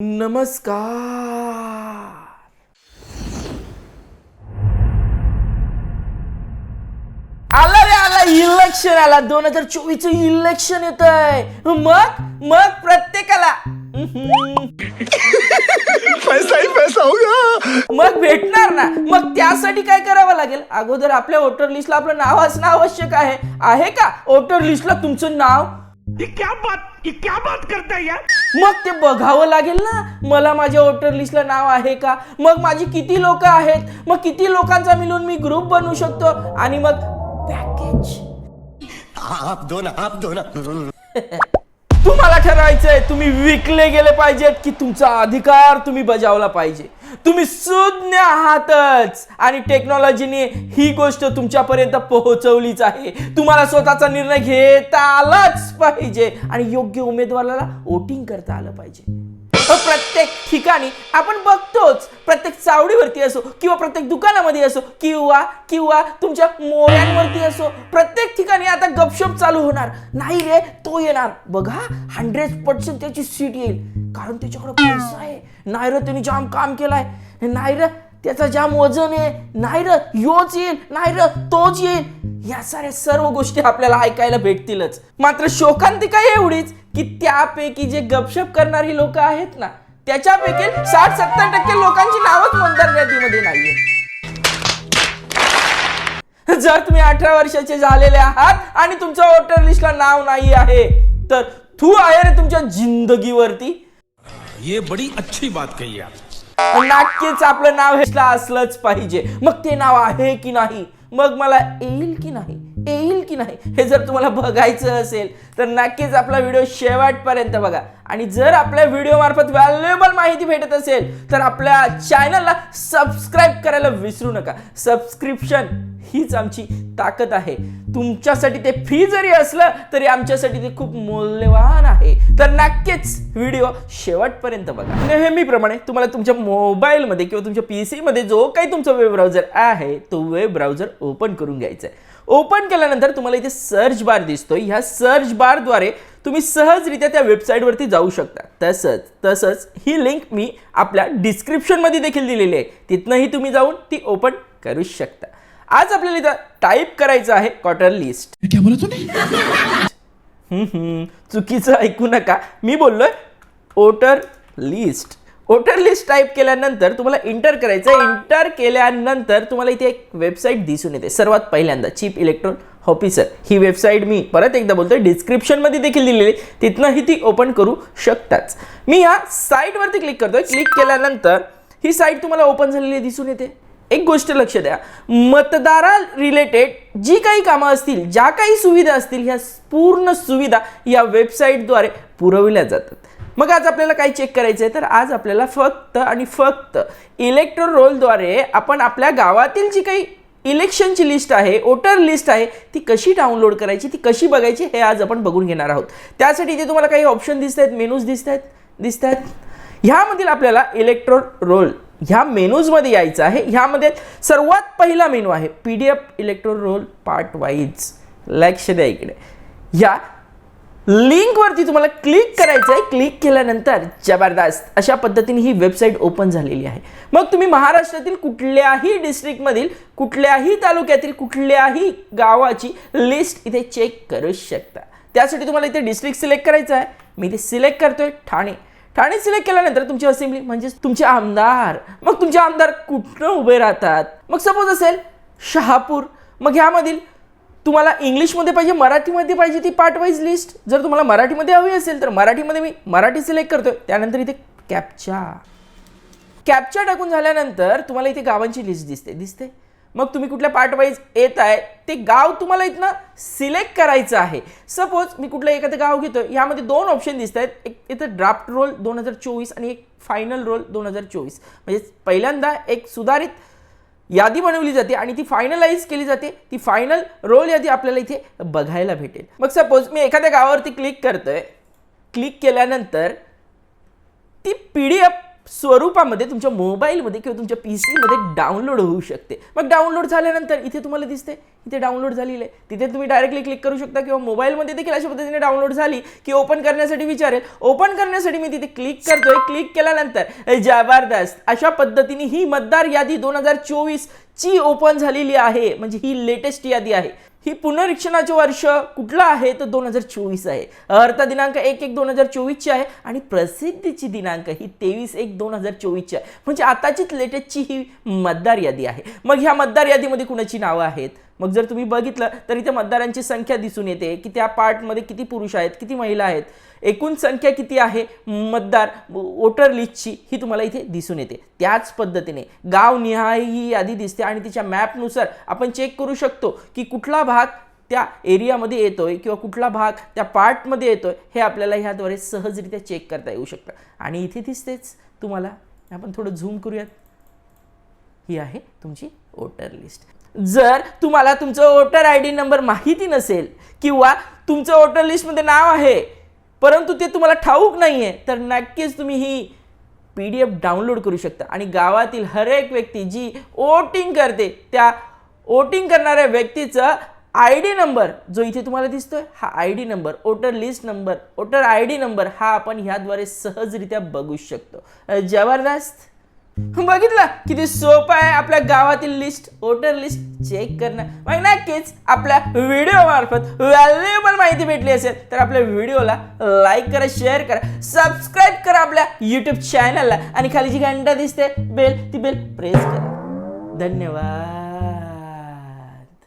नमस्कार! आला रे आला! इलेक्शन आला. दोन हजार चोवीस इलेक्शन येत आहे मग मग प्रत्येकाला. पैसा ही पैसा होगा. मग भेटणार ना. मग त्यासाठी काय करावं लागेल? अगोदर आपल्या वोटर लिस्टला आपलं नाव असणं आवश्यक आहे. आहे का? वोटर लिस्टला तुमचं नाव? ये क्या बात ये क्या बात करता है यार? मग ते बघावं लागेल ना मला माझ्या वोटर लिस्टला नाव आहे का? मग माझी किती लोक आहेत? मग किती लोकांचा मिळून मी ग्रुप बनवू शकतो? आणि मग पॅकेज आप दो ना आप दो ना. तुम्हाला ठरवायचंय तुम्ही विकले गेले पाहिजेत की तुमचा अधिकार तुम्ही बजावला पाहिजे. तुम्ही सुज्ञ आहातच आणि टेक्नॉलॉजीने ही गोष्ट तुमच्यापर्यंत पोहोचवलीच आहे. तुम्हाला स्वतःचा निर्णय घेता आलाच पाहिजे आणि योग्य उमेदवाराला वोटिंग करता आलं पाहिजे. प्रत्येक ठिकाणी आपण बघतोच. प्रत्येक चावडीवरती असो किंवा प्रत्येक दुकानामध्ये असो किंवा किंवा तुमच्या मोऱ्यांवरती असो प्रत्येक ठिकाणी आता गपशप चालू होणार. नाही रे तो येणार. बघा हंड्रेड पर्सेंट त्याची सीट येईल. कारण त्याच्याकडे पैसा आहे. नाही रे त्याने जाम काम केलाय. नाही रे त्याचं जाम वजन आहे नाही र योच येईल नाही र तोच येईल या साऱ्या सर्व गोष्टी आपल्याला ऐकायला भेटतीलच. मात्र शोकांतिका एवढीच की त्यापैकी जे गपशप करणारी लोक आहेत ना त्याच्यापैकी साठ सत्तर टक्के लोकांची नावच मतदार यादीमध्ये नाहीये. जर तुम्ही अठरा वर्षाचे झालेले आहात आणि तुमच्या वोटर लिस्टला नाव नाही आहे तर तू आहे रे तुमच्या जिंदगीवरती. ये बड़ी अच्छी बात कही आप नक्कीच आपलं नाव हेसला असलंच पाहिजे. मग ते नाव आहे की नाही? मग मला येईल की नाही? येईल की नाही? हे जर तुम्हाला बघायचं असेल तर नक्कीच आपला व्हिडिओ शेवटपर्यंत बघा. आणि जर आपल्या व्हिडिओ मार्फत व्हॅल्युएबल माहिती भेटत असेल तर आपल्या चॅनलला सबस्क्राईब करायला विसरू नका. सबस्क्रिप्शन हीच आमची ताकद आहे. तुमच्यासाठी ते फ्री जरी असलं तरी आमच्यासाठी ते खूप मौल्यवान आहे. तर नक्कीच व्हिडिओ शेवटपर्यंत बघा. नेहमीप्रमाणे तुम्हाला तुमच्या मोबाईलमध्ये किंवा तुमच्या पी सीमध्ये जो काही तुमचा वेब ब्राउझर आहे तो वेब ब्राउझर ओपन करून घ्यायचा आहे ओपन केल्यानंतर तुम्हाला इथे सर्च बार दिसतोय. ह्या सर्च बारद्वारे तुम्ही सहजरित्या त्या वेबसाईटवरती जाऊ शकता. तसंच तसंच ही लिंक मी आपल्या डिस्क्रिप्शनमध्ये देखील दिलेली आहे. तिथनंही तुम्ही जाऊन ती ओपन करू शकता. आज आपल्याला इथं टाईप करायचं आहे क्वार्टर लिस्ट. चुकीचं ऐकू नका. मी बोललोय voter list voter list type केल्यानंतर तुम्हाला इंटर करायचं आहे इंटर केल्यानंतर तुम्हाला इथे एक वेबसाईट दिसून येते. सर्वात पहिल्यांदा चीफ इलेक्ट्रॉन ऑफिसर ही वेबसाईट मी परत एकदा बोलतोय. डिस्क्रिप्शनमध्ये देखील दिलेली. तिथनंही ती ओपन करू शकताच. मी ह्या साईटवरती क्लिक करतोय. क्लिक केल्यानंतर ही साईट तुम्हाला ओपन झालेली दिसून येते. एक गोष्ट लक्ष द्या. मतदारा रिलेटेड जी काही कामं असतील ज्या काही सुविधा असतील ह्या पूर्ण सुविधा या वेबसाईटद्वारे पुरविल्या जातात. मग आज आपल्याला काय चेक करायचं आहे तर आज आपल्याला फक्त आणि फक्त इलेक्ट्रो रोलद्वारे आपण आपल्या गावातील जी काही इलेक्शनची लिस्ट आहे वोटर लिस्ट आहे ती कशी डाउनलोड करायची ती कशी बघायची हे आज आपण बघून घेणार आहोत. त्यासाठी इथे तुम्हाला काही ऑप्शन दिसत आहेत मेनूज दिसत आहेत दिसत आहेत ह्यामधील आपल्याला इलेक्ट्रो रोल ह्या मेनूजमध्ये यायचं आहे. ह्यामध्ये सर्वात पहिला मेनू आहे. P D F electoral roll part wise लक्ष द्या इकडे. या लिंकवरती तुम्हाला क्लिक करायचं आहे. क्लिक केल्यानंतर जबरदस्त अशा पद्धतीने ही वेबसाईट ओपन झालेली आहे. मग तुम्ही महाराष्ट्रातील कुठल्याही डिस्ट्रिक्टमधील कुठल्याही तालुक्यातील कुठल्याही गावाची लिस्ट इथे चेक करू शकता. त्यासाठी तुम्हाला इथे डिस्ट्रिक्ट सिलेक्ट करायचं आहे. मी इथे सिलेक्ट करतोय ठाणे. ठाणे सिलेक्ट केल्यानंतर तुमची असेंब्ली म्हणजेच तुमचे आमदार मग तुमचे आमदार कुठनं उभे राहतात? मग सपोज असेल शहापूर मग ह्यामधील तुम्हाला इंग्लिशमध्ये पाहिजे मराठीमध्ये पाहिजे ती पार्ट वाईज लिस्ट जर तुम्हाला मराठीमध्ये हवी असेल तर मराठीमध्ये मी मराठी सिलेक्ट करतोय. त्यानंतर इथे कॅपचा कॅपचा टाकून झाल्यानंतर तुम्हाला इथे गावांची लिस्ट दिसते. दिसते? मग तुम्ही कुठल्या पार्ट वाईज येत आहे ते गाव तुम्हाला इथनं सिलेक्ट करायचं आहे. सपोज मी कुठलं एखादं गाव घेतो ह्यामध्ये दोन ऑप्शन दिसत आहेत एक इथं ड्राफ्ट रोल दोन हजार चोवीस आणि एक फायनल रोल दोन हजार चोवीस. म्हणजे पहिल्यांदा एक सुधारित यादी बनवली जाते आणि ती फायनलाइज केली जाते. ती फायनल रोल यादी आपल्याला इथे बघायला भेटेल. मग सपोज मी एखाद्या गावावरती क्लिक करतोय. क्लिक केल्यानंतर ती पी डी एफ स्वरूपामध्ये तुमच्या मोबाईलमध्ये किंवा तुमच्या पी सीमध्ये डाउनलोड होऊ शकते. मग डाउनलोड झाल्यानंतर इथे तुम्हाला दिसते इथे डाउनलोड झालेलं आहे. तिथे तुम्ही डायरेक्टली क्लिक करू शकता किंवा मोबाईलमध्ये देखील अशा पद्धतीने डाउनलोड झाली की ओपन करण्यासाठी विचारेल. ओपन करण्यासाठी मी तिथे क्लिक करतोय. क्लिक केल्यानंतर जबरदस्त. अशा पद्धतीने ही मतदार यादी दोन हजार चोवीस ची ओपन झालेली आहे. म्हणजे ही लेटेस्ट यादी आहे. ही पुनरीक्षणाचे वर्ष कुठलं आहे? तर दोन हजार चोवीस आहे. अर्थ दिनांक एक एक दोन हजार चोवीसची आहे आणि प्रसिद्धीची दिनांक ही तेवीस एक दोन हजार चोवीसची आहे. म्हणजे आताचीच लेटेस्टची ही मतदार यादी आहे. मग ह्या मतदार यादीमध्ये कुणाची नावं आहेत? मग जर तुम्ही बघितलं तर इथे मतदारांची संख्या दिसून येते की त्या पार्टमध्ये किती पुरुष आहेत किती महिला आहेत. एकूण संख्या किती आहे? मतदार वोटर लिस्टची ही तुम्हाला इथे दिसून येते. त्याच पद्धतीने गाव निहाय ही यादी दिसते आणि तिच्या मॅपनुसार आपण चेक करू शकतो की कुठला भाग त्या एरियामध्ये येतोय किंवा कुठला भाग त्या पार्टमध्ये येतोय हे आपल्याला ह्याद्वारे सहजरित्या चेक करता येऊ शकतं. आणि इथे दिसतेच तुम्हाला. आपण थोडं झूम करूयात. ही आहे तुमची वोटर लिस्ट. जर तुम्हाला तुमचं वोटर आय डी नंबर माहिती नसेल किंवा तुमचं वोटर लिस्टमध्ये नाव आहे परंतु ते तुम्हाला ठाऊक नाही आहे तर नक्कीच तुम्ही ही पी डी एफ डाउनलोड करू शकता. आणि गावातील हर एक व्यक्ती जी वोटिंग करते त्या वोटिंग करणाऱ्या व्यक्तीचं आय डी नंबर जो इथे तुम्हाला दिसतोय हा I D number voter list number voter I D number हा आपण ह्याद्वारे सहजरित्या बघू शकतो. जबरदस्त! बघितलं किती सोपं आहे आपल्या गावातील लिस्ट वोटर लिस्ट चेक करणं. मग नक्कीच आपल्या व्हिडिओ मार्फत व्हॅल्युएबल माहिती भेटली असेल तर आपल्या व्हिडिओला लाईक करा शेअर करा सबस्क्राईब करा आपल्या युट्यूब चॅनलला आणि खाली जी घंटा दिसते बेल ती बेल प्रेस करा. धन्यवाद.